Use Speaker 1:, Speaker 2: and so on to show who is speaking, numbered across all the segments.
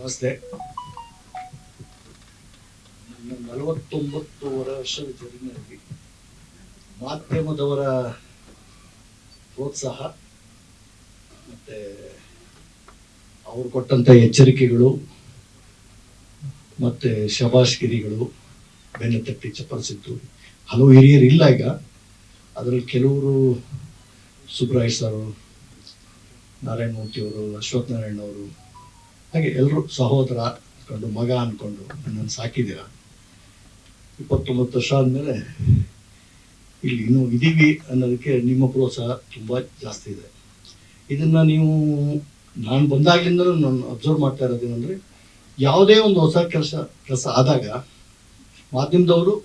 Speaker 1: ನಮಸ್ತೆ. ನನ್ನ ನಲವತ್ತೊಂಬತ್ತು ವರ್ಷದ ಜರ್ನಿಯಲ್ಲಿ ಮಾಧ್ಯಮದವರ ಪ್ರೋತ್ಸಾಹ, ಮತ್ತೆ ಅವರು ಕೊಟ್ಟಂತ ಎಚ್ಚರಿಕೆಗಳು, ಮತ್ತೆ ಶಬಾಷ್ಗಿರಿಗಳು ಬೆನ್ನ ತಟ್ಟಿ ಚಪ್ಪರಿಸಿದ್ದು. ಹಲವು ಹಿರಿಯರು ಇಲ್ಲ ಈಗ. ಅದರಲ್ಲಿ ಕೆಲವರು ಸುಬ್ರಾಯ್ ಸರ್ ನಾರಾಯಣ ಮೂರ್ತಿ ಅವರು ಅಶ್ವಥ್ ನಾರಾಯಣ ಅವರು ಹಾಗೆ ಎಲ್ಲರೂ ಸಹೋದರ ಅಂದ್ಕೊಂಡು ಮಗ ಅಂದ್ಕೊಂಡು ನನ್ನನ್ನು ಸಾಕಿದ್ದೀರ? ಇಪ್ಪತ್ತೊಂಬತ್ತು ವರ್ಷ ಆದಮೇಲೆ ಇಲ್ಲಿ ಇನ್ನೂ ಇದೀವಿ ಅನ್ನೋದಕ್ಕೆ ನಿಮ್ಮ ಪ್ರೋತ್ಸಾಹ ತುಂಬ ಜಾಸ್ತಿ ಇದೆ. ಇದನ್ನ ನೀವು, ನಾನು ಬಂದಾಗಿಂದಲೂ ನಾನು ಅಬ್ಸರ್ವ್ ಮಾಡ್ತಾ ಇರೋದೇನೆಂದರೆ ಯಾವುದೇ ಒಂದು ಹೊಸ ಕೆಲಸ ಕೆಲಸ ಆದಾಗ ಮಾಧ್ಯಮದವರು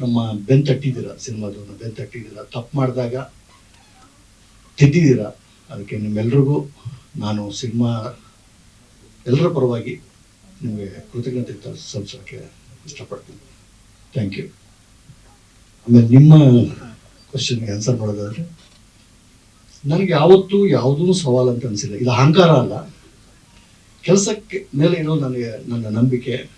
Speaker 1: ನಮ್ಮ ಬೆನ್ ತಟ್ಟಿದ್ದೀರ? ಸಿನಿಮಾದವ್ರನ್ನ ಬೆನ್ ತಟ್ಟಿದ್ದೀರ? ತಪ್ಪು ಮಾಡಿದಾಗ ತಿದ್ದಿದ್ದೀರ? ಅದಕ್ಕೆ ನಿಮ್ಮೆಲ್ರಿಗೂ ನಾನು ಸಿನಿಮಾ ಎಲ್ಲರ ಪರವಾಗಿ ನಿಮಗೆ ಕೃತಜ್ಞತೆ ಸಲ್ಲಿಸೋಕ್ಕೆ ಇಷ್ಟಪಡ್ತೀನಿ. ಥ್ಯಾಂಕ್ ಯು ಆಮೇಲೆ ನಿಮ್ಮ ಕ್ವಶನ್ಗೆ ಆನ್ಸರ್ ಮಾಡೋದಾದ್ರೆ, ನನಗೆ ಯಾವತ್ತೂ ಯಾವುದೂ ಸವಾಲು ಅಂತ ಅನಿಸಿಲ್ಲ. ಇದು ಅಹಂಕಾರ ಅಲ್ಲ. ಕೆಲಸಕ್ಕೆ ಮೇಲೆ ಏನೋ ನನಗೆ ನನ್ನ ನಂಬಿಕೆ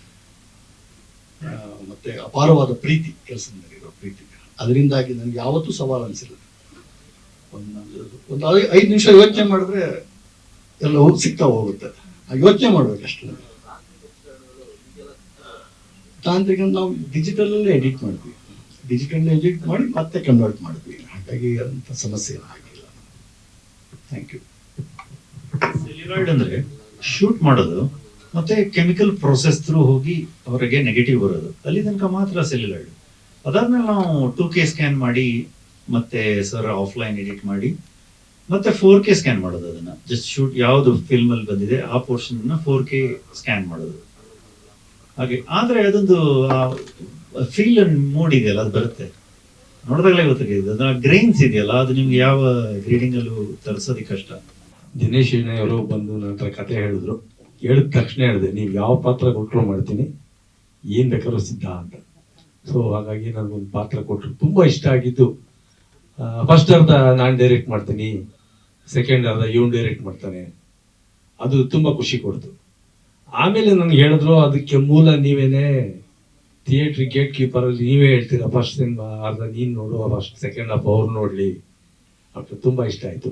Speaker 1: ಮತ್ತೆ ಅಪಾರವಾದ ಪ್ರೀತಿ, ಕೆಲಸದ ಮೇಲೆ ಇರೋ ಪ್ರೀತಿ. ಅದರಿಂದಾಗಿ ನನಗೆ ಯಾವತ್ತೂ ಸವಾಲು ಅನಿಸಿಲ್ಲ. ಒಂದು ಒಂದು ಐದು ನಿಮಿಷ ಯೋಚನೆ ಮಾಡಿದ್ರೆ ಎಲ್ಲವೂ ಸಿಗ್ತಾ ಹೋಗುತ್ತೆ. ಯೋಚನೆ ಮಾಡಬೇಕಷ್ಟು ತಾಂತ್ರಿಕ ನಾವು ಡಿಜಿಟಲ್ ಅಲ್ಲೇ ಎಡಿಟ್ ಮಾಡ್ತೀವಿ. ಡಿಜಿಟಲ್ ಎಡಿಟ್ ಮಾಡಿ ಮತ್ತೆ ಕನ್ವರ್ಟ್ ಮಾಡ್ತೀವಿ. ಹಾಗಾಗಿ ಅಂತ ಸಮಸ್ಯೆ ಆಗಿಲ್ಲ. ಥ್ಯಾಂಕ್ ಯು
Speaker 2: ಸೆಲ್ಯುಲಾಯ್ಡ್ ಅಂದ್ರೆ ಶೂಟ್ ಮಾಡೋದು, ಮತ್ತೆ ಕೆಮಿಕಲ್ ಪ್ರೊಸೆಸ್ ಥ್ರೂ ಹೋಗಿ ಅವರಿಗೆ ನೆಗೆಟಿವ್ ಬರೋದು. ಅಲ್ಲಿ ತನಕ ಮಾತ್ರ ಸೆಲ್ಯುಲಾಯ್ಡ್ ಅದಾದ್ಮೇಲೆ ನಾವು ಟೂ ಕೆ ಸ್ಕ್ಯಾನ್ ಮಾಡಿ, ಮತ್ತೆ ಸರ್ ಆಫ್ಲೈನ್ ಎಡಿಟ್ ಮಾಡಿ ಮತ್ತೆ ಫೋರ್ ಕೆ ಸ್ಕ್ಯಾನ್ ಮಾಡೋದು ಅದನ್ನ. ಜಸ್ಟ್ ಶೂಟ್ ಯಾವ್ದು ಫಿಲ್ಮ್ ಅಲ್ಲಿ ಬಂದಿದೆ, ಆ ಪೋರ್ಷನ್ ಫೋರ್ ಕೆ ಸ್ಕ್ಯಾನ್ ಮಾಡೋದು. ಹಾಗೆ, ಆದ್ರೆ ಅದೊಂದು ಫೀಲ್ ಅಂಡ್ ಮೂಡ್ ಇದೆಯಲ್ಲ, ಅದು ಬರುತ್ತೆ. ನೋಡಿದಾಗಲೇ ಗೊತ್ತಾಗಿದೆ ಅದನ್ನ ಗ್ರೈನ್ಸ್ ಇದೆಯಲ್ಲ, ಅದು ನಿಮ್ಗೆ ಯಾವ ರೀಡಿಂಗ್ ಅಲ್ಲೂ ತರಿಸೋದಕ್ಕೆ ಕಷ್ಟ.
Speaker 3: ದಿನೇಶ್ ಅವರು ಬಂದು ನನ್ನ ಹತ್ರ ಕತೆ ಹೇಳಿದ್ರು. ಹೇಳಿದ ತಕ್ಷಣ ಹೇಳಿದೆ, ನೀವು ಯಾವ ಪಾತ್ರ ಕೊಟ್ಟರು ಮಾಡ್ತೀನಿ, ಏನು ಬೇಕಾದ್ರೂ ಸಿದ್ಧ ಅಂತ. ಸೊ ಹಾಗಾಗಿ ನನಗೊಂದು ಪಾತ್ರ ಕೊಟ್ಟರು. ತುಂಬಾ ಇಷ್ಟ ಆಗಿದ್ದು ಫಸ್ಟ್ ಅರ್ಧ ನಾನು ಡೈರೆಕ್ಟ್ ಮಾಡ್ತೀನಿ ಸೆಕೆಂಡ್ ಅರ್ಧ ಇವನು ಡೈರೆಕ್ಟ್ ಮಾಡ್ತಾನೆ. ಅದು ತುಂಬ ಖುಷಿ ಕೊಡ್ತು. ಆಮೇಲೆ ನನಗೆ ಹೇಳಿದ್ರು, ಅದಕ್ಕೆ ಮೂಲ ನೀವೇನೆ ಥಿಯೇಟ್ರ್ ಗೇಟ್ ಕೀಪರ್ ಅಲ್ಲಿ ನೀವೇ ಹೇಳ್ತೀರಾ? ಫಸ್ಟ್ ಸಿನಿಮಾ ಅರ್ಧ ನೀನು ನೋಡು ಫಸ್ಟ್ ಸೆಕೆಂಡ್ ಹಾಫ್ ಅವ್ರು ನೋಡ್ಲಿ. ಅಂತ ತುಂಬಾ ಇಷ್ಟ ಆಯ್ತು.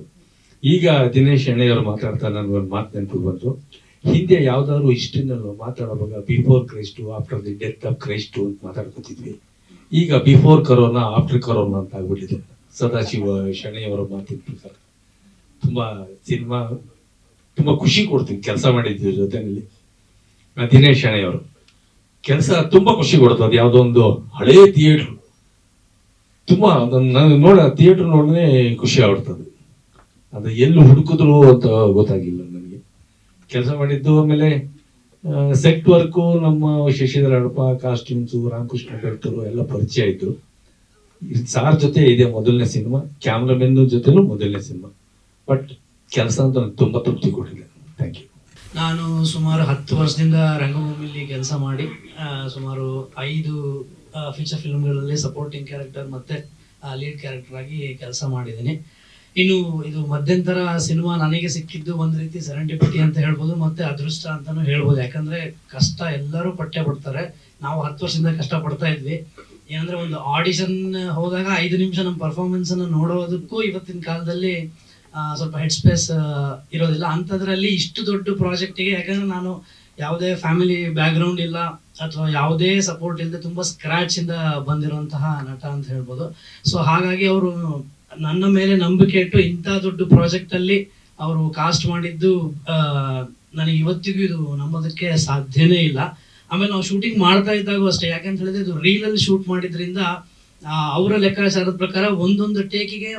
Speaker 3: ಈಗ ದಿನೇಶ್ ಎಣ್ಣೆಯವರು ಮಾತಾಡ್ತಾ ಒಂದು ಮಾತು ನೆನಪಿಗೆ ಬಂತು. ಹಿಂದೆ ಯಾವ್ದಾದ್ರು ಹಿಸ್ಟ್ರಿನಲ್ಲೂ ಮಾತಾಡುವಾಗ before Christ after the death of Christ ಅಂತ ಮಾತಾಡ್ಕೊತಿದ್ವಿ. ಈಗ ಬಿಫೋರ್ ಕರೋನಾ ಆಫ್ಟರ್ ಕರೋನಾ ಅಂತ ಆಗ್ಬಿಟ್ಟಿದೆ. ಸದಾಶಿವ ಶೆಣೆಯವರ ಮಾತಿನ ಪ್ರಕಾರ ತುಂಬಾ ಸಿನಿಮಾ, ತುಂಬಾ ಖುಷಿ ಕೊಡ್ತೀನಿ ಕೆಲಸ ಮಾಡಿದ್ದೀವಿ ಜೊತೆಯಲ್ಲಿ. ದಿನೇಶ್ ಅವರು ಕೆಲಸ ತುಂಬಾ ಖುಷಿ ಕೊಡ್ತು ಅದು ಯಾವುದೋ ಒಂದು ಹಳೇ ಥಿಯೇಟ್ರ್ ತುಂಬಾ ನಾನು ನೋಡ ಥಿಯೇಟರ್ ನೋಡನೆ ಖುಷಿ ಆಗ್ತದೆ ಅದು ಎಲ್ಲಿ ಹುಡುಕಿದ್ರು ಅಂತ ಗೊತ್ತಾಗಿಲ್ಲ ನನಗೆ. ಕೆಲಸ ಮಾಡಿದ್ದು ಆಮೇಲೆ ಸೆಟ್ ವರ್ಕು ನಮ್ಮ ಶಶಿಧರ ಹಡಪ ಕಾಸ್ಟ್ಯೂಮ್ಸು ರಾಮಕೃಷ್ಣ ಬೆಳ್ತರು ಎಲ್ಲ ಪರಿಚಯ ಇದ್ರು. ಸಾರ್ ಜೊತೆ ಇದೆ ಮೊದಲನೇ ಸಿನಿಮಾ ಕ್ಯಾಮ್ರಾಮನ್ ಜೊತೆನೂ ಮೊದಲನೇ ಸಿನಿಮಾ. ಬಟ್ ಕೆಲಸ ಅಂತ ನನಗೆ ತುಂಬಾ ತೃಪ್ತಿ ಕೊಟ್ಟಿದೆ. ಥ್ಯಾಂಕ್ ಯು
Speaker 4: ನಾನು ಸುಮಾರು ಹತ್ತು ವರ್ಷದಿಂದ ರಂಗಭೂಮಿಲಿ ಕೆಲಸ ಮಾಡಿ ಸುಮಾರು ಐದು ಫೀಚರ್ ಫಿಲ್ಮ್ಗಳಲ್ಲಿ ಸಪೋರ್ಟಿಂಗ್ ಕ್ಯಾರೆಕ್ಟರ್ ಮತ್ತೆ ಲೀಡ್ ಕ್ಯಾರೆಕ್ಟರ್ ಆಗಿ ಕೆಲಸ ಮಾಡಿದ್ದೀನಿ. ಇನ್ನು ಇದು ಮಧ್ಯಂತರ ಸಿನಿಮಾ ನನಗೆ ಸಿಕ್ಕಿದ್ದು ಒಂದು ರೀತಿ ಸೆರೆಂಟಿಪಿಟಿ ಅಂತ ಹೇಳ್ಬೋದು, ಮತ್ತೆ ಅದೃಷ್ಟ ಅಂತಾನು ಹೇಳ್ಬೋದು. ಯಾಕಂದ್ರೆ ಕಷ್ಟ ಎಲ್ಲರೂ ಪಟ್ಟೆ ಪಡ್ತಾರೆ. ನಾವು ಹತ್ತು ವರ್ಷದಿಂದ ಕಷ್ಟ ಪಡ್ತಾ ಇದ್ವಿ. ಏನಂದ್ರೆ ಒಂದು ಆಡಿಷನ್ ಹೋದಾಗ ಐದು ನಿಮಿಷ ನಮ್ಮ ಪರ್ಫಾರ್ಮೆನ್ಸ್ ಅನ್ನ ನೋಡೋದಕ್ಕೂ ಇವತ್ತಿನ ಕಾಲದಲ್ಲಿ ಸ್ವಲ್ಪ ಹೆಡ್ ಸ್ಪೇಸ್ ಇರೋದಿಲ್ಲ. ಅಂಥದ್ರಲ್ಲಿ ಇಷ್ಟು ದೊಡ್ಡ ಪ್ರಾಜೆಕ್ಟಿಗೆ ಯಾಕಂದ್ರೆ ನಾನು ಯಾವುದೇ ಫ್ಯಾಮಿಲಿ ಬ್ಯಾಕ್ಗ್ರೌಂಡ್ ಇಲ್ಲ, ಅಥವಾ ಯಾವುದೇ ಸಪೋರ್ಟ್ ಇಲ್ಲದೆ ತುಂಬಾ ಸ್ಕ್ರಾಚ್ ಇಂದ ಬಂದಿರುವಂತಹ ನಟ ಅಂತ ಹೇಳ್ಬೋದು. ಸೊ ಹಾಗಾಗಿ ಅವರು ನನ್ನ ಮೇಲೆ ನಂಬಿಕೆ ಇಟ್ಟು ಇಂಥ ದೊಡ್ಡ ಪ್ರಾಜೆಕ್ಟ್ ಅಲ್ಲಿ ಅವರು ಕಾಸ್ಟ್ ಮಾಡಿದ್ದು ನನಗೆ ಇವತ್ತಿಗೂ ಇದು ನಂಬೋದಕ್ಕೆ ಸಾಧ್ಯನೇ ಇಲ್ಲ. ಆಮೇಲೆ ನಾವು ಶೂಟಿಂಗ್ ಮಾಡ್ತಾ ಇದ್ದಾಗೂ ಅಷ್ಟೇ. ಯಾಕಂತ ಹೇಳಿದ್ರೆ ಇದು ರೀಲಲ್ಲಿ ಶೂಟ್ ಮಾಡಿದ್ರಿಂದ ಅವರ ಲೆಕ್ಕಾಚಾರದ ಪ್ರಕಾರ ಒಂದೊಂದು ಟೇಕಿಗೆ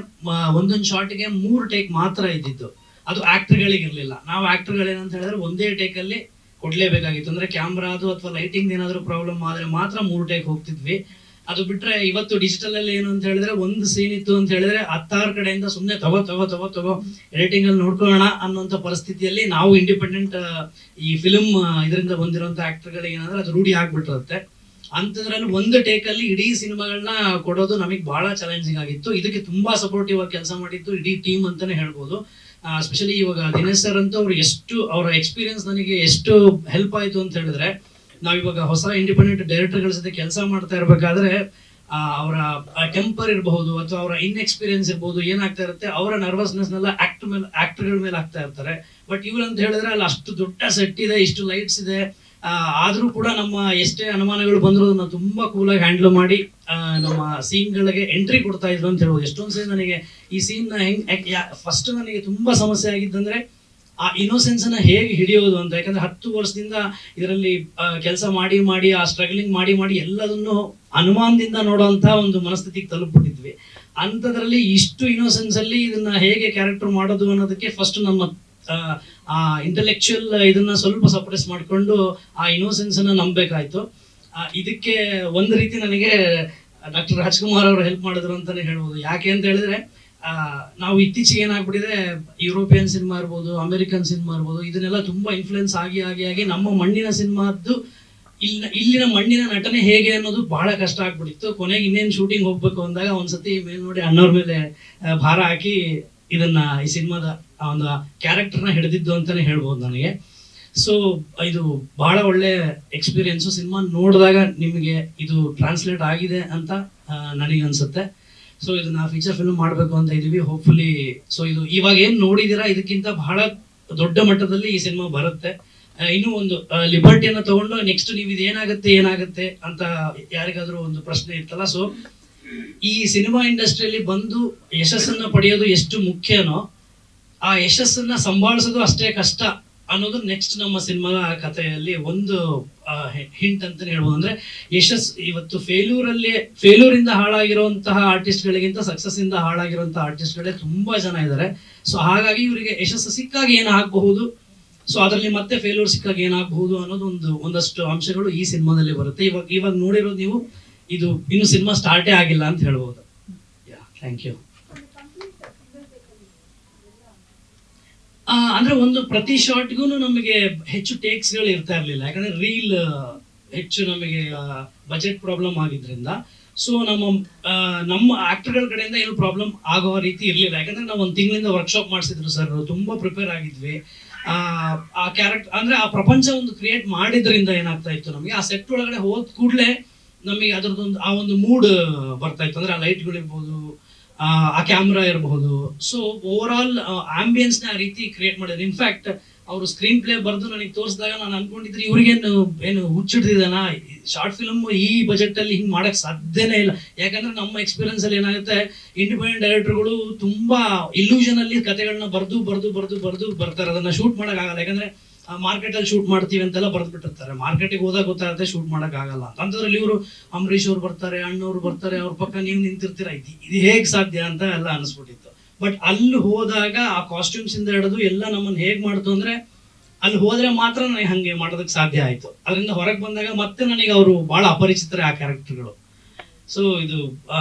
Speaker 4: ಒಂದೊಂದು ಶಾರ್ಟ್ಗೆ ಮೂರು ಟೇಕ್ ಮಾತ್ರ ಇದ್ದಿತ್ತು. ಅದು ಆಕ್ಟರ್ಗಳಿಗೆ ಇರಲಿಲ್ಲ ನಾವು ಆಕ್ಟರ್ಗಳೇನಂತ ಹೇಳಿದ್ರೆ ಒಂದೇ ಟೇಕ್ ಅಲ್ಲಿ ಕೊಡ್ಲೇಬೇಕಾಗಿತ್ತು. ಅಂದ್ರೆ ಕ್ಯಾಮ್ರಾದು ಅಥವಾ ಲೈಟಿಂಗ್ ಏನಾದರೂ ಪ್ರಾಬ್ಲಮ್ ಆದರೆ ಮಾತ್ರ ಮೂರು ಟೇಕ್ ಹೋಗ್ತಿದ್ವಿ. ಅದು ಬಿಟ್ರೆ ಇವತ್ತು ಡಿಜಿಟಲ್ ಅಲ್ಲಿ ಏನು ಅಂತ ಹೇಳಿದ್ರೆ ಒಂದು ಸೀನ್ ಇತ್ತು ಅಂತ ಹೇಳಿದ್ರೆ ಹತ್ತಾರು ಕಡೆಯಿಂದ ಸುಮ್ಮನೆ ತಗೋ ತಗೋ ತಗೋ ತಗೋ ಎಡಿಟಿಂಗ್ ಅಲ್ಲಿ ನೋಡ್ಕೊಳ್ಳೋಣ ಅನ್ನೋಂಥ ಪರಿಸ್ಥಿತಿಯಲ್ಲಿ ನಾವು ಇಂಡಿಪೆಂಡೆಂಟ್ ಈ ಫಿಲಮ್ ಇದರಿಂದ ಬಂದಿರುವಂತ ಆಕ್ಟರ್ಗಳಿಗೆ ಏನಂದ್ರೆ ಅದು ರೂಢಿ ಆಗ್ಬಿಟ್ಟಿರುತ್ತೆ. ಅಂಥದ್ರಲ್ಲಿ ಒಂದು ಟೇಕ್ ಅಲ್ಲಿ ಇಡೀ ಸಿನಿಮಾಗಳನ್ನ ಕೊಡೋದು ನಮಗೆ ಬಹಳ ಚಾಲೆಂಜಿಂಗ್ ಆಗಿತ್ತು. ಇದಕ್ಕೆ ತುಂಬಾ ಸಪೋರ್ಟಿವ್ ಆಗಿ ಕೆಲಸ ಮಾಡಿದ್ದು ಇಡೀ ಟೀಮ್ ಅಂತಾನೆ ಹೇಳ್ಬೋದು. ಸ್ಪೆಷಲಿ ಇವಾಗ ದಿನೇಶ್ ಸರ್ ಅಂತೂ ಅವ್ರು ಎಷ್ಟು, ಅವರ ಎಕ್ಸ್ಪೀರಿಯನ್ಸ್ ನನಗೆ ಎಷ್ಟು ಹೆಲ್ಪ್ ಆಯ್ತು ಅಂತ ಹೇಳಿದ್ರೆ ನಾವಿವಾಗ ಹೊಸ ಇಂಡಿಪೆಂಡೆಂಟ್ ಡೈರೆಕ್ಟರ್ಗಳ ಜೊತೆ ಕೆಲಸ ಮಾಡ್ತಾ ಇರಬೇಕಾದ್ರೆ ಅವರ ಟೆಂಪರ್ ಇರಬಹುದು ಅಥವಾ ಅವರ ಇನ್ಎಕ್ಸ್ಪೀರಿಯನ್ಸ್ ಇರಬಹುದು, ಏನಾಗ್ತಾ ಇರುತ್ತೆ, ಅವರ ನರ್ವಸ್ನೆಸ್ನೆಲ್ಲ ಆಕ್ಟ್ ಮೇಲೆ ಆಕ್ಟರ್ಗಳ ಮೇಲೆ ಆಗ್ತಾ ಇರ್ತಾರೆ. ಬಟ್ ಅಂತ ಹೇಳಿದ್ರೆ ಅಲ್ಲಿ ಅಷ್ಟು ದೊಡ್ಡ ಸೆಟ್ ಇದೆ, ಇಷ್ಟು ಲೈಟ್ಸ್ ಇದೆ. ಆದರೂ ಕೂಡ ನಮ್ಮ ಎಷ್ಟೇ ಅನುಮಾನಗಳು ಬಂದರೂ ಅದನ್ನ ತುಂಬಾ ಕೂಲಾಗಿ ಹ್ಯಾಂಡಲ್ ಮಾಡಿ ನಮ್ಮ ಸೀನ್ಗಳಿಗೆ ಎಂಟ್ರಿ ಕೊಡ್ತಾ ಇದ್ರು ಅಂತ ಹೇಳ್ಬೋದು. ಎಷ್ಟೊಂದು ಸರಿ ನನಗೆ ಈ ಸೀನ್ ಹೆಂಗ್ ಫಸ್ಟ್ ನನಗೆ ತುಂಬಾ ಸಮಸ್ಯೆ ಆಗಿದ್ದಂದ್ರೆ ಆ ಇನ್ನೋಸೆನ್ಸ್ ಅನ್ನ ಹೇಗೆ ಹಿಡಿಯೋದು ಅಂತ? ಯಾಕಂದ್ರೆ ಹತ್ತು ವರ್ಷದಿಂದ ಇದರಲ್ಲಿ ಕೆಲಸ ಮಾಡಿ ಮಾಡಿ ಆ ಸ್ಟ್ರಗ್ಲಿಂಗ್ ಮಾಡಿ ಮಾಡಿ ಎಲ್ಲದನ್ನು ಅನುಮಾನದಿಂದ ನೋಡುವಂತ ಒಂದು ಮನಸ್ಥಿತಿಗೆ ತಲುಪಿಬಿಟ್ಟಿದ್ವಿ. ಅಂಥದ್ರಲ್ಲಿ ಇಷ್ಟು ಇನ್ನೋಸೆನ್ಸ್ ಅಲ್ಲಿ ಇದನ್ನ ಹೇಗೆ ಕ್ಯಾರೆಕ್ಟರ್ ಮಾಡೋದು ಅನ್ನೋದಕ್ಕೆ ಫಸ್ಟ್ ನಮ್ಮ ಆ, ಇಂಟಲೆಕ್ಚುಯಲ್ ಇದನ್ನ ಸ್ವಲ್ಪ ಸಪ್ರೆಸ್ ಮಾಡಿಕೊಂಡು ಆ ಇನ್ನೋಸೆನ್ಸ್ ಅನ್ನ ನಂಬೇಕಾಯ್ತು ಇದಕ್ಕೆ ಒಂದು ರೀತಿ ನನಗೆ ಡಾಕ್ಟರ್ ರಾಜ್ಕುಮಾರ್ ಅವರು ಹೆಲ್ಪ್ ಮಾಡಿದ್ರು ಅಂತಾನೆ ಹೇಳ್ಬೋದು. ಯಾಕೆ ಅಂತ ಹೇಳಿದ್ರೆ ನಾವು ಇತ್ತೀಚೆಗೆ ಏನಾಗ್ಬಿಟ್ಟಿದೆ ಯುರೋಪಿಯನ್ ಸಿನಿಮಾ ಇರ್ಬೋದು ಅಮೆರಿಕನ್ ಸಿನಿಮಾ ಇರ್ಬೋದು, ಇದನ್ನೆಲ್ಲ ತುಂಬಾ ಇನ್ಫ್ಲುಯೆನ್ಸ್ ಆಗಿ ಆಗಿ ಆಗಿ ನಮ್ಮ ಮಣ್ಣಿನ ಸಿನಿಮಾದ್ದು ಇಲ್ಲಿನ ಇಲ್ಲಿನ ಮಣ್ಣಿನ ನಟನೆ ಹೇಗೆ ಅನ್ನೋದು ಬಹಳ ಕಷ್ಟ ಆಗ್ಬಿಟ್ಟಿತ್ತು. ಕೊನೆಗೆ ಇನ್ನೇನು ಶೂಟಿಂಗ್ ಹೋಗ್ಬೇಕು ಅಂದಾಗ ಒಂದ್ಸತಿ ಮೇಲ್ ನೋಡಿ ಅಣ್ಣವ್ರ ಮೇಲೆ ಭಾರ ಹಾಕಿ ಇದನ್ನ ಈ ಸಿನಿಮಾದ ಒಂದು ಕ್ಯಾರೆಕ್ಟರ್ನ ಹಿಡಿದಿದ್ದು ಅಂತಾನೆ ಹೇಳ್ಬೋದು ನನಗೆ. ಸೊ ಇದು ಬಹಳ ಒಳ್ಳೆ ಎಕ್ಸ್ಪೀರಿಯನ್ಸು ಸಿನಿಮಾ ನೋಡಿದಾಗ ನಿಮಗೆ ಇದು ಟ್ರಾನ್ಸ್ಲೇಟ್ ಆಗಿದೆ ಅಂತ ನನಗೆ ಅನ್ಸುತ್ತೆ. ಸೊ ಇದನ್ನ ಫೀಚರ್ ಫಿಲ್ಮ್ ಮಾಡಬೇಕು ಅಂತ ಇದೀವಿ ಹೋಪ್ಫುಲಿ ಸೊ ಇದು ಇವಾಗ ಏನ್ ನೋಡಿದೀರಾ, ಇದಕ್ಕಿಂತ ಬಹಳ ದೊಡ್ಡ ಮಟ್ಟದಲ್ಲಿ ಈ ಸಿನಿಮಾ ಬರುತ್ತೆ. ಇನ್ನು ಒಂದು ಲಿಬರ್ಟಿಯನ್ನ ತಗೊಂಡು ನೆಕ್ಸ್ಟ್ ನೀವು ಇದು ಏನಾಗುತ್ತೆ ಏನಾಗುತ್ತೆ ಅಂತ ಯಾರಿಗಾದ್ರೂ ಒಂದು ಪ್ರಶ್ನೆ ಇತ್ತಲ್ಲ? ಸೊ ಈ ಸಿನಿಮಾ ಇಂಡಸ್ಟ್ರಿಯಲ್ಲಿ ಬಂದು ಯಶಸ್ಸನ್ನ ಪಡೆಯೋದು ಎಷ್ಟು ಮುಖ್ಯನೋ, ಆ ಯಶಸ್ಸನ್ನ ಸಂಭಾಳಿಸೋದು ಅಷ್ಟೇ ಕಷ್ಟ. ಅನ್ನೋದು ನೆಕ್ಸ್ಟ್ ನಮ್ಮ ಸಿನಿಮಾದ ಕಥೆಯಲ್ಲಿ ಒಂದು ಹಿಂಟ್ ಅಂತ ಹೇಳ್ಬೋದು. ಅಂದ್ರೆ ಯಶಸ್, ಇವತ್ತು ಫೇಲ್ಯೂರ್ ಅಲ್ಲಿ ಫೇಲ್ಯೂರ್ ಇಂದ ಹಾಳಾಗಿರುವಂತಹ ಆರ್ಟಿಸ್ಟ್ ಗಳಿಗಿಂತ ಸಕ್ಸಸ್ ಇಂದ ಹಾಳಾಗಿರುವಂತಹ ಆರ್ಟಿಸ್ಟ್ ಗಳೇ ತುಂಬಾ ಜನ ಇದ್ದಾರೆ. ಸೊ ಹಾಗಾಗಿ ಇವರಿಗೆ ಯಶಸ್ಸು ಸಿಕ್ಕಾಗ ಏನಾಗಬಹುದು? ಸೊ ಅದರಲ್ಲಿ ಮತ್ತೆ ಫೇಲ್ಯೂರ್ ಸಿಕ್ಕಾಗ ಏನಾಗಬಹುದು ಅನ್ನೋದು ಒಂದು, ಒಂದಷ್ಟು ಅಂಶಗಳು ಈ ಸಿನಿಮಾದಲ್ಲಿ ಬರುತ್ತೆ. ಇವಾಗ ಇವಾಗ ನೋಡಿರೋದು ನೀವು, ಇದು ಇನ್ನು ಸಿನಿಮಾ ಸ್ಟಾರ್ಟೇ ಆಗಿಲ್ಲ ಅಂತ ಹೇಳ್ಬೋದು. ಥ್ಯಾಂಕ್ ಯು ಅಂದ್ರೆ ಒಂದು ಪ್ರತಿ ಶಾರ್ಟ್ಗೂ ನಮಗೆ ಹೆಚ್ಚು ಟೇಕ್ಸ್ಗಳು ಇರ್ತಾ ಇರ್ಲಿಲ್ಲ. ಯಾಕಂದ್ರೆ ರೀಲ್ ಹೆಚ್ಚು ನಮಗೆ ಬಜೆಟ್ ಪ್ರಾಬ್ಲಮ್ ಆಗಿದ್ರಿಂದ. ಸೊ ನಮ್ಮ ನಮ್ಮ ಆಕ್ಟರ್ಗಳ ಕಡೆಯಿಂದ ಏನು ಪ್ರಾಬ್ಲಮ್ ಆಗೋ ರೀತಿ ಇರ್ಲಿಲ್ಲ. ಯಾಕಂದ್ರೆ ನಾವು ಒಂದು ತಿಂಗಳಿಂದ ವರ್ಕ್ಶಾಪ್ ಮಾಡಿಸಿದ್ರು ಸರ್ ತುಂಬಾ ಪ್ರಿಪೇರ್ ಆಗಿದ್ವಿ. ಆ, ಆ ಕ್ಯಾರೆಕ್ಟರ್ ಅಂದ್ರೆ ಆ ಪ್ರಪಂಚ ಒಂದು ಕ್ರಿಯೇಟ್ ಮಾಡಿದ್ರಿಂದ ಏನಾಗ್ತಾ ಇತ್ತು ನಮಗೆ. ಆ ಸೆಟ್ ಒಳಗಡೆ ಹೋದ ಕೂಡಲೇ ನಮಗೆ ಅದ್ರದ್ದೊಂದು ಆ ಒಂದು ಮೂಡ್ ಬರ್ತಾ ಇತ್ತು. ಅಂದ್ರೆ ಆ ಲೈಟ್ಗಳಿರ್ಬೋದು ಆ, ಕ್ಯಾಮ್ರಾ ಇರಬಹುದು. ಸೊ ಓವರ್ ಆಲ್ ಆಂಬಿಯನ್ಸ್ನ ಆ ರೀತಿ ಕ್ರಿಯೇಟ್ ಮಾಡಿದ್ರು. ಇನ್ಫ್ಯಾಕ್ಟ್ ಅವರು ಸ್ಕ್ರೀನ್ ಪ್ಲೇ ಬರೆದು ನನಗೆ ತೋರಿಸಿದಾಗ ನಾನು ಅನ್ಕೊಂಡಿದ್ರೆ ಇವ್ರಿಗೇನು ಏನು ಹುಚ್ಚಿಡ್ತಿದ್ದಾನ? ಶಾರ್ಟ್ ಫಿಲಮ್ ಈ ಬಜೆಟ್ ಅಲ್ಲಿ ಹಿಂಗ್ ಮಾಡಕ್ ಸಾಧ್ಯನೇ ಇಲ್ಲ. ಯಾಕಂದ್ರೆ ನಮ್ಮ ಎಕ್ಸ್ಪೀರಿಯನ್ಸ್ ಅಲ್ಲಿ ಏನಾಗುತ್ತೆ ಇಂಡಿಪೆಂಡೆಂಟ್ ಡೈರೆಕ್ಟರ್ಗಳು ತುಂಬಾ ಇಲ್ಯೂಷನ್ ಅಲ್ಲಿ ಕತೆಗಳನ್ನ ಬರ್ದು ಬರ್ದು ಬರ್ದು ಬರ್ದು ಬರ್ತಾರೆ. ಅದನ್ನ ಶೂಟ್ ಮಾಡೋಕ್ಕಾಗಲ್ಲ ಯಾಕಂದ್ರೆ ಮಾರ್ಕೆಟ್ ಅಲ್ಲಿ ಶೂಟ್ ಮಾಡ್ತೀವಿ ಅಂತೆಲ್ಲ ಬರ್ದು ಬಿಟ್ಟಿರ್ತಾರೆ ಮಾರ್ಕೆಟಿಗೆ ಹೋದಾಗ ಗೊತ್ತಾಗುತ್ತೆ ಶೂಟ್ ಮಾಡಕ್ ಆಗಲ್ಲ ಅಂತ. ಅಂತದ್ರಲ್ಲಿ ಇವರು ಅಂಬರೀಶ್ ಅವ್ರು ಬರ್ತಾರೆ ಅಣ್ಣವ್ರು ಬರ್ತಾರೆ ಅವ್ರ ಪಕ್ಕ ನೀವು ನಿಂತಿರ್ತೀರ ಇದು ಇದು ಹೇಗ್ ಸಾಧ್ಯ ಅಂತ ಎಲ್ಲ ಅನಿಸ್ಬಿಟ್ಟಿತ್ತು. ಬಟ್ ಅಲ್ಲಿ ಹೋದಾಗ ಆ ಕಾಸ್ಟ್ಯೂಮ್ಸ್ ಇಂದ ಹಿಡಿದು ಎಲ್ಲ ನಮ್ಮನ್ನ ಹೇಗ್ ಮಾಡ್ತು ಅಂದ್ರೆ ಅಲ್ಲಿ ಹೋದ್ರೆ ಮಾತ್ರ ನನಗೆ ಹಂಗೆ ಮಾಡೋದಕ್ಕೆ ಸಾಧ್ಯ ಆಯ್ತು. ಅದರಿಂದ ಹೊರಗೆ ಬಂದಾಗ ಮತ್ತೆ ನನಗೆ ಅವರು ಬಹಳ ಅಪರಿಚಿತರೇ ಆ ಕ್ಯಾರೆಕ್ಟರ್ಗಳು ಸೊ ಇದು ಆ,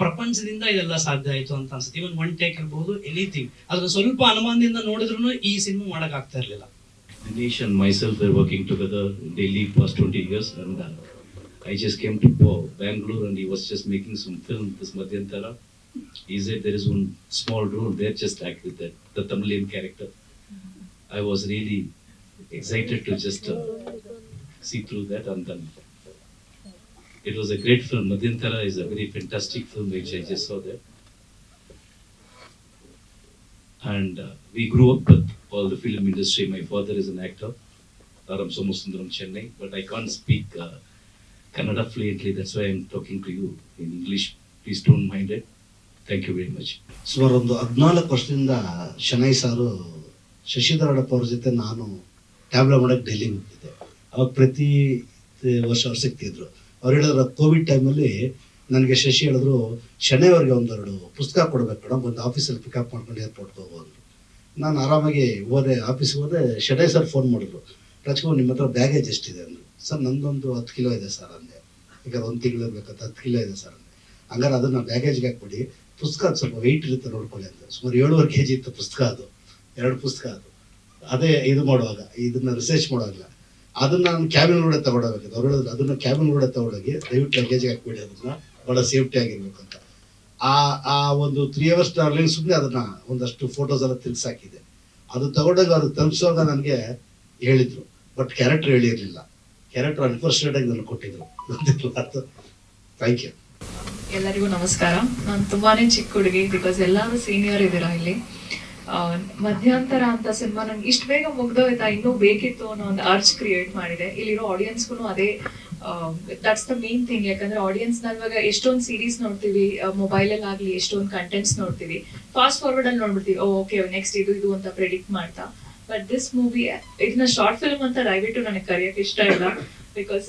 Speaker 4: ಪ್ರಪಂಚದಿಂದ ಇದೆಲ್ಲ ಸಾಧ್ಯ ಆಯ್ತು ಅಂತ ಅನ್ಸುತ್ತೆ. ಇವನ್ ಒನ್ ಟೇಕ್ ಇರ್ಬೋದು ಎನಿಥಿಂಗ್ ಅದನ್ನ ಸ್ವಲ್ಪ ಅನುಮಾನದಿಂದ ನೋಡಿದ್ರು ಈ ಸಿನಿಮಾ ಮಾಡಕ್ ಇರ್ಲಿಲ್ಲ.
Speaker 3: Dinesh and myself were working together Delhi past 20 years and uh, I just came to Bangalore and he was just making some film, this Madhyantara. He said there is one small role there, just like with that, the Tamilian character. I was really excited to just uh, see through that and then it was a great film. Madhyantara is a very fantastic film which I just saw there. And uh, we grew up with all the film industry. My father is an actor, Aram Somasundaram Chennai, but I can't speak uh, Kannada fluently. That's why I'm talking to you in English. Please don't mind it. Thank you very much.
Speaker 1: ಸುಮಾರು ಒಂದು ಹದಿನಾಲ್ಕು ವರ್ಷದಿಂದ ಶನೈ ಸಾರು ಶಶಿಧರಡಪ್ಪ ಅವ್ರ ಜೊತೆ ನಾನು tablet ಮಾಡಕ್ಕೆ ಡೆಲ್ಲಿಗೆ ಹೋಗ್ತಿದ್ದೆ ಅವಾಗ ಪ್ರತಿ ವರ್ಷ ಅವ್ರು ಸಿಗ್ತಿದ್ರು ಅವ್ರು ಹೇಳಿದ್ರು ಕೋವಿಡ್ ಟೈಮಲ್ಲಿ ನನಗೆ ಶಶಿ ಹೇಳಿದ್ರು ಶನೈ ಅವ್ರಿಗೆ ಒಂದೆರಡು ಪುಸ್ತಕ ಕೊಡಬೇಕು ಮೇಡಮ್ ಒಂದು ಆಫೀಸಲ್ಲಿ ಪಿಕಪ್ ಮಾಡ್ಕೊಂಡು ಏರ್ಪೋರ್ಟ್ಗೆ ಹೋಗೋದು ನಾನು ಆರಾಮಾಗಿ ಹೋದೆ, ಆಫೀಸ್ಗೆ ಹೋದೆ ಶನೈ ಸರ್ ಫೋನ್ ಮಾಡಿದ್ರು. ರಾಜ್ಕುಮಾರ್ ನಿಮ್ಮ ಹತ್ರ ಬ್ಯಾಗೇಜ್ ಎಷ್ಟಿದೆ ಅಂದರು. ಸರ್, ನಂದೊಂದು ಹತ್ತು ಕಿಲೋ ಇದೆ ಸರ್ ಅಂದೆ. ಈಗ ಒಂದು ತಿಂಗಳು ಇರ್ಬೇಕಂತ ಹತ್ತು ಕಿಲೋ ಇದೆ ಸರ್ ಅಂದೆ. ಹಂಗಾರೆ ಅದನ್ನು ಬ್ಯಾಗೇಜ್ಗೆ ಹಾಕ್ಬಿಡಿ. ಪುಸ್ತಕ ಅದು ಸ್ವಲ್ಪ ವೆಯ್ಟ್ ಇರುತ್ತೆ ನೋಡ್ಕೊಳ್ಳಿ ಅಂತ. ಸುಮಾರು ಏಳುವರೆ ಕೆ ಜಿ ಇತ್ತು ಪುಸ್ತಕ ಅದು. ಎರಡು ಪುಸ್ತಕ ಅದು. ಅದೇ ಇದು ಮಾಡುವಾಗ, ಇದನ್ನ ರಿಸರ್ಚ್ ಮಾಡುವಾಗ. ಅದನ್ನ ನಾನು ಕ್ಯಾಬಿನ್ ಕೂಡ ತಗೊಂಡೋಗ್ಬೇಕು ಅವ್ರು ಹೇಳಿದ್ರು ಅದನ್ನ ಕ್ಯಾಬಿನ್ ಕೂಡ ತಗೊಂಡೋಗಿ, ದಯವಿಟ್ಟು ಲಗೇಜ್ಗೆ ಹಾಕ್ಬಿಡಿ, ಅದನ್ನ ಬಹಳ ಸೇಫ್ಟಿ ಆಗಿರ್ಬೇಕಂತ
Speaker 5: ಆ ಆ ಒಂದು ತ್ರೀ ಅವರ್ಸ್ ಟ್ರಾವೆಲಿಂಗ್ ಸುಮ್ಮನೆ ಅದನ್ನ ಒಂದಷ್ಟು ಫೋಟೋಸ್ ಎಲ್ಲ ತಿರ್ಗ್ಸಾಕಿದೆ ಅದು ತಗೊಂಡಾಗ ಅದು ತಲುಪಿಸುವಾಗ ನನಗೆ ಹೇಳಿದ್ರು. ಬಟ್ ಕ್ಯಾರೆಕ್ಟರ್ ಹೇಳಿರ್ಲಿಲ್ಲ. ಕ್ಯಾರೆಕ್ಟರ್ ಅನ್ಫಾರ್ಚುನೇಟ್ ಆಗಿ ನನಗೆ ಕೊಟ್ಟಿದ್ರು. ಥ್ಯಾಂಕ್ ಯು
Speaker 6: ಎಲ್ಲರಿಗೂ ನಮಸ್ಕಾರ. ನಾನು ತುಂಬಾನೇ ಚಿಕ್ಕ ಹುಡುಗಿ ಬಿಕಾಸ್ ಎಲ್ಲರೂ ಸೀನಿಯರ್ ಇದ್ದೀರಾ ಇಲ್ಲಿ. ಮಧ್ಯಂತರ ಅಂತ ಸಿನಿಮಾ ನಂಗೆ ಇಷ್ಟು ಬೇಗ ಮುಗ್ದೋಯ್ತಾ, ಇನ್ನೂ ಬೇಕಿತ್ತು ಅನ್ನೋ ಒಂದು ಅರ್ಜ್ ಕ್ರಿಯೇಟ್ ಮಾಡಿದೆ. ಇಲ್ಲಿರೋ ಆಡಿಯನ್ಸ್ಗೂ ಅದೇ ದಟ್ಸ್ ದ ಮೇನ್ ಥಿಂಗ್ ಯಾಕಂದ್ರೆ ಆಡಿಯನ್ಸ್ ಇವಾಗ ಎಷ್ಟೊಂದು ಸೀರೀಸ್ ನೋಡ್ತೀವಿ ಮೊಬೈಲ್ ಅಲ್ಲಿ ಆಗಲಿ, ಎಷ್ಟೊಂದು ಕಂಟೆಂಟ್ಸ್ ನೋಡ್ತೀವಿ. ಫಾಸ್ಟ್ ಫಾರ್ವರ್ಡ್ ಅಲ್ಲಿ ನೋಡ್ಬಿಡ್ತೀವಿ ಓಕೆ ನೆಕ್ಸ್ಟ್ ಇದು ಇದು ಅಂತ ಪ್ರೆಡಿಕ್ಟ್ ಮಾಡ್ತಾ. ಬಟ್ ದಿಸ್ ಮೂವಿ ಇದನ್ನ ಶಾರ್ಟ್ ಫಿಲ್ಮ್ ಅಂತ ದಯವಿಟ್ಟು ನನಗೆ ಕರೆಯೋಕೆ ಇಷ್ಟ ಇಲ್ಲ. ಬಿಕಾಸ್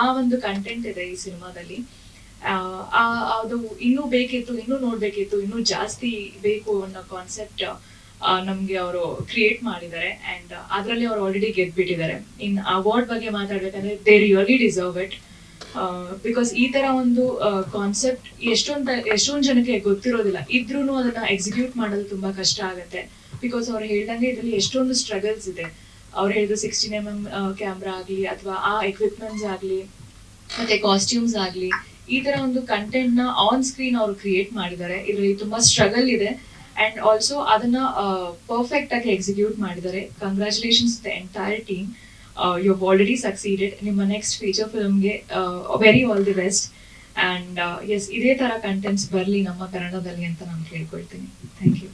Speaker 6: ಆ ಒಂದು ಕಂಟೆಂಟ್ ಇದೆ ಈ ಸಿನಿಮಾದಲ್ಲಿ. ಅದು ಇನ್ನೂ ಬೇಕಿತ್ತು, ಇನ್ನೂ ನೋಡ್ಬೇಕಿತ್ತು, ಇನ್ನೂ ಜಾಸ್ತಿ ಬೇಕು ಅನ್ನೋ ಕಾನ್ಸೆಪ್ಟ್ ನಮ್ಗೆ ಅವರು ಕ್ರಿಯೇಟ್ ಮಾಡಿದ್ದಾರೆ ಅಂಡ್ ಅದರಲ್ಲಿ ಅವ್ರು ಆಲ್ರೆಡಿ ಗೆದ್ಬಿಟ್ಟಿದ್ದಾರೆ. ಇನ್ ಅವಾರ್ಡ್ ಬಗ್ಗೆ ಮಾತಾಡ್ಬೇಕಂದ್ರೆ they really deserve it because ಈ ತರ ಒಂದು ಕಾನ್ಸೆಪ್ಟ್ ಎಷ್ಟೊಂದು ಎಷ್ಟೊಂದು ಜನಕ್ಕೆ ಗೊತ್ತಿರೋದಿಲ್ಲ. ಇದ್ರೂ ಅದನ್ನ ಎಕ್ಸಿಕ್ಯೂಟ್ ಮಾಡೋದು ತುಂಬಾ ಕಷ್ಟ ಆಗುತ್ತೆ. ಬಿಕಾಸ್ ಅವ್ರು ಹೇಳ್ದಂಗೆ ಇದರಲ್ಲಿ ಎಷ್ಟೊಂದು ಸ್ಟ್ರಗಲ್ಸ್ ಇದೆ. ಅವ್ರು ಹೇಳಿದ್ರು ಸಿಕ್ಸ್ಟೀನ್ ಎಂ ಎಂ ಕ್ಯಾಮ್ರಾ ಆಗಲಿ ಅಥವಾ ಆ ಎಕ್ವಿಪ್ಮೆಂಟ್ಸ್ ಆಗಲಿ, ಮತ್ತೆ ಕಾಸ್ಟ್ಯೂಮ್ಸ್ ಆಗಲಿ, ಈ ತರ ಒಂದು ಕಂಟೆಂಟ್ನ ಆನ್ ಸ್ಕ್ರೀನ್ ಅವರು ಕ್ರಿಯೇಟ್ ಮಾಡಿದ್ದಾರೆ. ಇದರಲ್ಲಿ ತುಂಬಾ ಸ್ಟ್ರಗಲ್ ಇದೆ. ಅಂಡ್ ಆಲ್ಸೋ ಅದನ್ನ ಪರ್ಫೆಕ್ಟ್ ಆಗಿ ಎಕ್ಸಿಕ್ಯೂಟ್ ಮಾಡಿದ್ದಾರೆ. Congratulations the entire team you have already succeeded ನಿಮ್ಮ next feature ಫಿಲ್ಮ್ಗೆ very all the best and S ಇದೇ ತರ ಕಂಟೆಂಟ್ಸ್ ಬರಲಿ ನಮ್ಮ ಕನ್ನಡದಲ್ಲಿ ಅಂತ ನಾನು ಕೇಳ್ಕೊಳ್ತೀನಿ. Thank you